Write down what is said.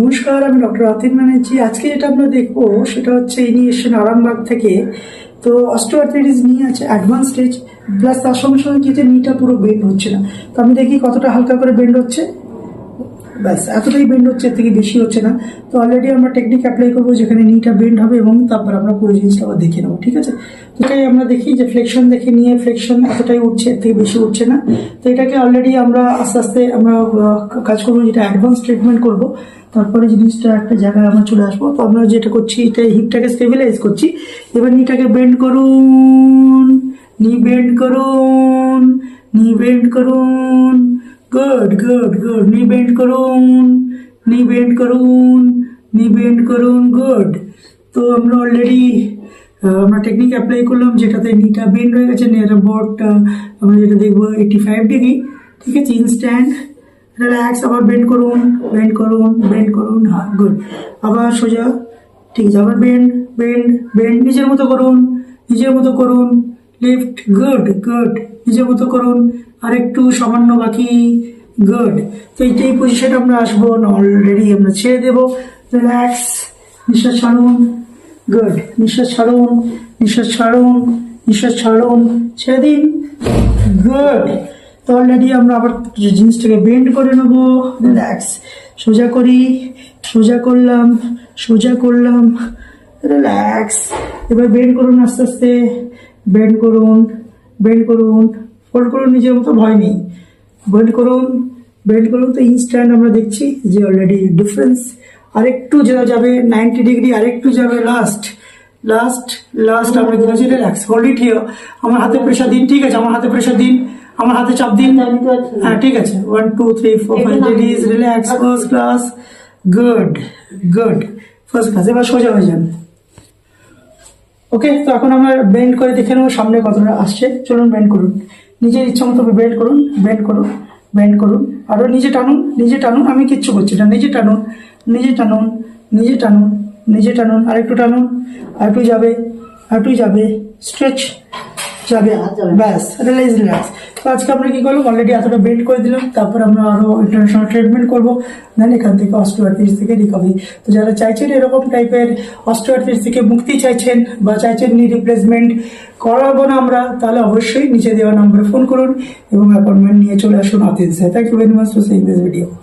নমস্কার, আমি ডক্টর আতিন ব্যানার্জি। আজকে যেটা আমরা দেখব সেটা হচ্ছে ইনি এসেছেন আরামবাগ থেকে। তো অস্টিওআর্থ্রাইটিস নিয়ে আছে অ্যাডভান্স স্টেজ, প্লাস তার সঙ্গে সঙ্গে কি যে নিটা পুরো বেন্ড হচ্ছে না। তো আমি দেখি কতটা হালকা করে বেন্ড হচ্ছে। ব্যাস, এতটাই বেন্ড হচ্ছে, এর থেকে বেশি হচ্ছে না। তো অলরেডি আমরা টেকনিক অ্যাপ্লাই করব, যেখানে নিটা বেন্ড হবে এবং তারপর আমরা পুরো জিনিসটা আবার দেখে নেব, ঠিক আছে? তো এটাই আমরা দেখি যে ফ্লেকশন দেখে নিয়ে ফ্লেকশন এতটাই উঠছে, এর থেকে বেশি উঠছে না। তো এটাকে অলরেডি আমরা আস্তে আস্তে আমরা কাজ করব, যেটা অ্যাডভান্স ট্রিটমেন্ট করব। তারপরে জিনিসটা একটা জায়গায় আমরা চলে আসব, তো আমরা যেটা করছি এটা হিপটাকে স্টেবিলাইজ করছি। এবার নিটাকে বেন্ড করুন নি বেন্ড করুন নি বেন্ড করুন। Good good good knee bend করুন নি বেন্ড করুন নি বেন্ড করুন গুড তো আমরা অলরেডি আমরা টেকনিক অ্যাপ্লাই করলাম যেটাতে নিটা বেন্ড হয়ে গেছে নিয়ার অ্যাবাউট আমরা যেটা দেখব এইটি ফাইভ ডিগ্রি ঠিক আছে? ইনস্ট্যান্ট রিল্যাক্স আবার বেন্ড করুন বেন্ড করুন বেন্ড করুন হ্যাঁ গুড আবার সোজা, ঠিক আছে, আবার বেন্ড বেন্ড বেন্ড নিজের মতো করুন, নিজের মতো করুন লিফট গুড গুড নিজের মতো করুন। আর একটু সামান্য বাকি গুড তো এই পজিশনে আমরা আসব। অলরেডি আমরা ছেড়ে দেবো। রিল্যাক্স নিঃশ্বাস ছাড়ুন। গুড নিঃশ্বাস ছাড়ুন। নিঃশ্বাস ছাড়ুন। নিঃশ্বাস ছাড়ুন। ছেড়ে দিন। গুড তো অলরেডি আমরা আবার জিনিসটাকে বেন্ড করে নেব। রিল্যাক্স সোজা করি। সোজা করলাম সোজা করলাম। রিল্যাক্স এবার বেন্ড করুন আস্তে আস্তে। বেন্ড করুন বেন্ড করুন ফোল্ড করুন নিজের মতো ভয় নেই। বেন্ড করুন বেন্ড করুন তো ইনস্ট্যান্ট আমরা দেখছি যে অলরেডি ডিফারেন্স আরেকটু যেটা যাবে নাইনটি ডিগ্রি আরেকটু যাবে লাস্ট লাস্ট লাস্ট আমরা কি বলছি রিল্যাক্স হোল্ড ইট হিয়ার আমার হাতে প্রেশার দিন ঠিক আছে? আমার হাতে প্রেশার দিন। আমার হাতে চাপ দিন। হ্যাঁ ঠিক আছে। One two three four five ladies relax first class good good first class এবার সোজা হয়ে যান। ওকে তো এখন আমরা বেন্ড করে দেখে নেব সামনে কতটা আসছে। চলুন বেন্ড করুন। নিজের ইচ্ছা মতো বেন্ড করুন বেন্ড করুন বেন্ড করুন। আরও নিজে টানুন নিজে টানুন, আমি কিচ্ছু করছি না। নিজে টানুন নিজে টানুন নিজে টানুন নিজে টানুন, আরেকটু টানুন আরেকটু যাবে আরেকটু যাবে। স্ট্রেচ যাবে ব্যাস রিল্যাক্স তো আজকে আমরা কি করলাম? অলরেডি এতটা করে দিলাম তারপর আমরা আরও ইন্টারন্যাশনাল ট্রিটমেন্ট করব। দেন এখান থেকে থেকে রিকভারি তো যারা চাইছেন এরকম টাইপের থেকে মুক্তি চাইছেন বা চাইছেন নি রিপ্লেসমেন্ট করাবো না আমরা তাহলে অবশ্যই নিচে দেওয়া নম্বরে ফোন করুন এবং অ্যাপয়েন্টমেন্ট নিয়ে চলে আসুন অতিথি thank you very much for sing this video